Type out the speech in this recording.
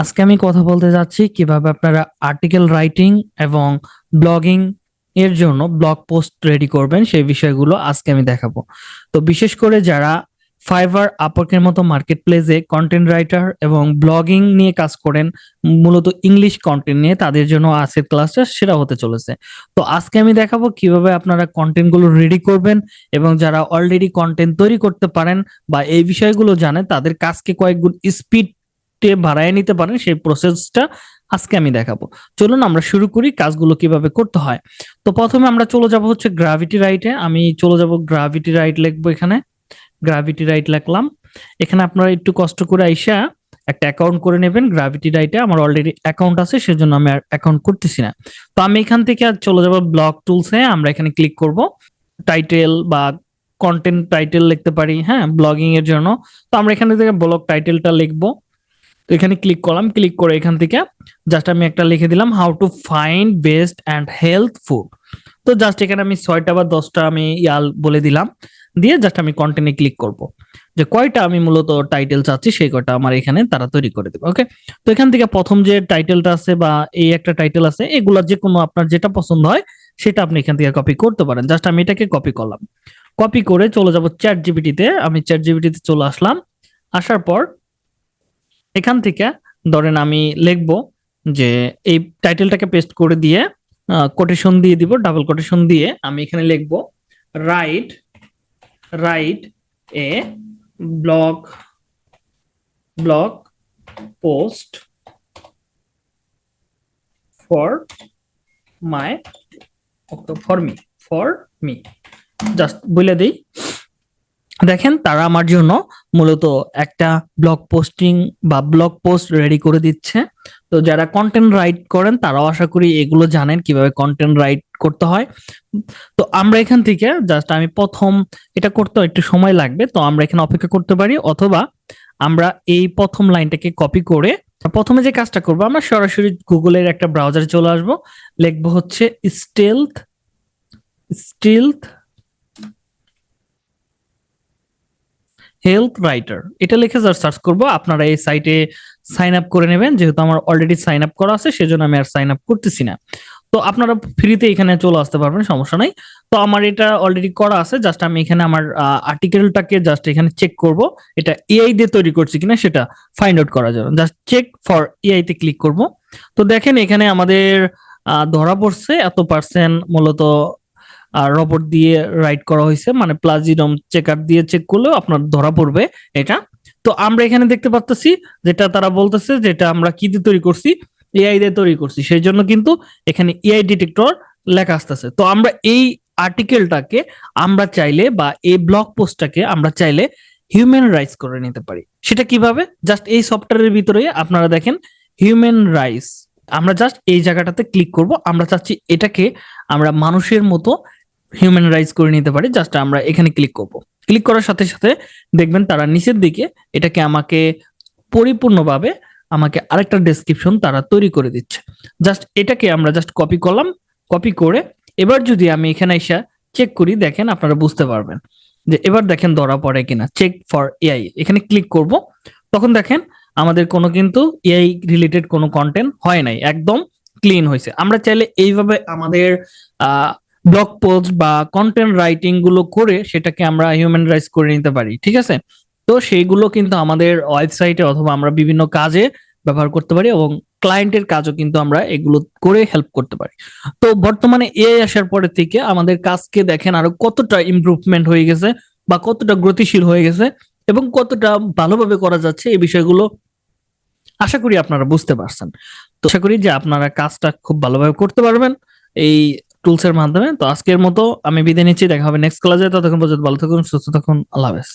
আজকে আমি কথা বলতে যাচ্ছি কীভাবে আপনারা আর্টিকেল রাইটিং এবং ব্লগিং এর জন্য ব্লগ পোস্ট রেডি করবেন, সেই বিষয়গুলো আজকে আমি দেখাবো। তো বিশেষ করে যারা ফাইবার আপকের মতো মার্কেট প্লেসে কন্টেন্ট রাইটার এবং ব্লগিং নিয়ে কাজ করেন, মূলত ইংলিশ কন্টেন্ট নিয়ে, তাদের জন্য আজকের ক্লাসটা সেরা হতে চলেছে। তো আজকে আমি দেখাবো কীভাবে আপনারা কন্টেন্টগুলো রেডি করবেন এবং যারা অলরেডি কন্টেন্ট তৈরি করতে পারেন বা এই বিষয়গুলো জানেন, তাদের কাজকে কয়েকগুণ স্পিড বাড়ায় নিতে পারেন, সেই প্রসেসটা আজকে আমি দেখাবো। চলুন আমরা শুরু করি কাজগুলো কীভাবে করতে হয়। তো প্রথমে আমরা চলে যাব হচ্ছে গ্রাভিটি রাইটে আমি চলে যাব গ্রাভিটি রাইট লিখব এখানে। গ্রাভিটি রাইট লিখলাম। এখানে আপনারা একটু কষ্ট করে আইসা একটা অ্যাকাউন্ট করে নেবেন গ্রাভিটি রাইটে আমার অলরেডি অ্যাকাউন্ট আছে, সেজন্য আমি অ্যাকাউন্ট করতেছি না। তো আমি এখান থেকে আর চলে যাব ব্লগ টুলসে আমরা এখানে ক্লিক করব। টাইটেল বা কন্টেন্ট টাইটেল লিখতে পারি হ্যাঁ ব্লগিং এর জন্য। তো আমরা এখানে থেকে ব্লগ টাইটেলটা লিখব। তো এখানে ক্লিক করলাম ক্লিক করে এখান থেকে জাস্ট আমি একটা লিখে দিলাম how to find best and health food তো জাস্ট এখানে আমি ছয়টা বা দশটা আমি ইয়াল বলে দিলাম, দিয়ে জাস্ট আমি কন্টেন্টে ক্লিক করব। যে কয়টা আমি মূলত টাইটেল চাচ্ছি, সেই কয়টা আমার এখানে তারা তৈরি করে দেবে ওকে তো এখান থেকে প্রথম যে টাইটেলটা আছে বা এই একটা টাইটেল আছে, এগুলা যে কোনো আপনার যেটা পছন্দ হয়, সেটা আপনি এখান থেকে কপি করতে পারেন। জাস্ট আমি এটাকে কপি করলাম। কপি করে চলে যাব চ্যাট জিবিটিতে আমি চ্যাট জিবিটিতে চলে আসলাম। আসার পর এখান থেকে ধরেন আমি লিখব যে এই টাইটেলটাকে পেস্ট করে দিয়ে কোটেশন দিয়ে দিব ডাবল কোটেশন দিয়ে আমি এখানে লিখব write write a blog blog post for my for me for me just বলে দিই। দেখেন তারা আমার জন্য মূলত একটা ব্লগ পোস্টিং বা ব্লগ পোস্ট রেডি করে দিচ্ছে। তো যারা কন্টেন্ট রাইট করেন, তারাও আশা করি এগুলো জানেন কীভাবে কন্টেন্ট রাইট করতে হয়। তো আমরা এখান থেকে জাস্ট আমি প্রথম এটা করতে একটু সময় লাগবে, তো আমরা এখানে অপেক্ষা করতে পারি। অথবা আমরা এই প্রথম লাইনটাকে কপি করে প্রথমে যে কাজটা করব, আমরা সরাসরি গুগলের একটা ব্রাউজারে চলে আসব। লিখব হচ্ছে স্টেলথ স্টিলথ হেলথ রাইটার। এটা লিখে সার্চ করব। আপনারা এই সাইটে সাইন আপ করে নেবেন। যেহেতু আমার অলরেডি সাইন আপ করা আছে, সেজন্য আমি আর সাইন আপ করতেছি না। তো আপনারা ফ্রিতে এখানে চলে আসতে পারবেন, সমস্যা নাই। তো আমার এটা অলরেডি করা আছে। জাস্ট আমি এখানে আমার আর্টিকেলটাকে জাস্ট এখানে চেক করব। এটা এআই দিয়ে তৈরি করছি কিনা সেটা ফাইন্ড আউট করা যাবে জাস্ট চেক ফর এআই তে ক্লিক করব। তো দেখেন এখানে আমাদের ধরা পড়ছে। এত পার্সেন্ট মূলত রবট দিয়ে রাইট করা হয়েছে মানে প্লাজিডম চেকার দিয়ে চেক করলেও আপনার ধরা পড়বে এটা। তো আমরা এখানে দেখতে পাচ্ছি যেটা তারা বলতেছে যেটা আমরা কি দিয়ে তৈরি করছি? এআই দিয়ে তৈরি করছি। সেই জন্য কিন্তু এখানে এআই ডিটেক্টর লেখা আসতেছে। তো আমরা এই আর্টিকেলটাকে আমরা চাইলে বা এই ব্লগ পোস্টটাকে আমরা চাইলে হিউম্যান রাইটস করে নিতে পারি। সেটা কীভাবে? জাস্ট এই সফটওয়্যারের ভিতরে আপনারা দেখেন হিউম্যান রাইটস আমরা জাস্ট এই জায়গাটাতে ক্লিক করব। আমরা চাচ্ছি এটাকে আমরা মানুষের মতো হিউম্যান রাইজ করে নিতে পারি জাস্ট আমরা এখানে ক্লিক করব। ক্লিক করার সাথে সাথে দেখবেন তারা নিচের দিকে এটাকে আমাকে পরিপূর্ণভাবে আমাকে আরেকটা ডেসক্রিপশন তারা তৈরি করে দিচ্ছে। জাস্ট এটাকে আমরা জাস্ট কপি করলাম কপি করে এবার যদি আমি এখানে এসে চেক করি, দেখেন আপনারা বুঝতে পারবেন যে এবার দেখেন ধরা পড়ে কিনা। চেক ফর এআই এখানে ক্লিক করব, তখন দেখেন আমাদের কোনো কিন্তু এআই রিলেটেড কোনো কন্টেন্ট হয় নাই, একদম ক্লিন হয়েছে। আমরা চাইলে এইভাবে আমাদের ব্লগ পোস্ট বা কন্টেন্ট রাইটিংগুলো করে সেটাকে আমরা হিউম্যান রাইজ করে নিতে পারি, ঠিক আছে? তো সেইগুলো কিন্তু আমাদের ওয়েবসাইটে অথবা আমরা বিভিন্ন কাজে ব্যবহার করতে পারি এবং ক্লায়েন্টের কাজও কিন্তু আমরা এগুলো করে হেল্প করতে পারি। তো বর্তমানে এআই আসার পরে থেকে আমাদের কাজকে দেখেন আরও কতটা ইমপ্রুভমেন্ট হয়ে গেছে বা কতটা গতিশীল হয়ে গেছে এবং কতটা ভালোভাবে করা যাচ্ছে এই বিষয়গুলো আশা করি আপনারা বুঝতে পারছেন। তো আশা করি যে আপনারা কাজটা খুব ভালোভাবে করতে পারবেন। এই টুলসের মাধ্যমে। তো আজকের মতো আমি বিদায় নিচ্ছি, দেখা হবে নেক্সট ক্লাসে ততক্ষণ পর্যন্ত ভালো থাকুন, সুস্থ থাকুন, আল্লাহ হাফেজ।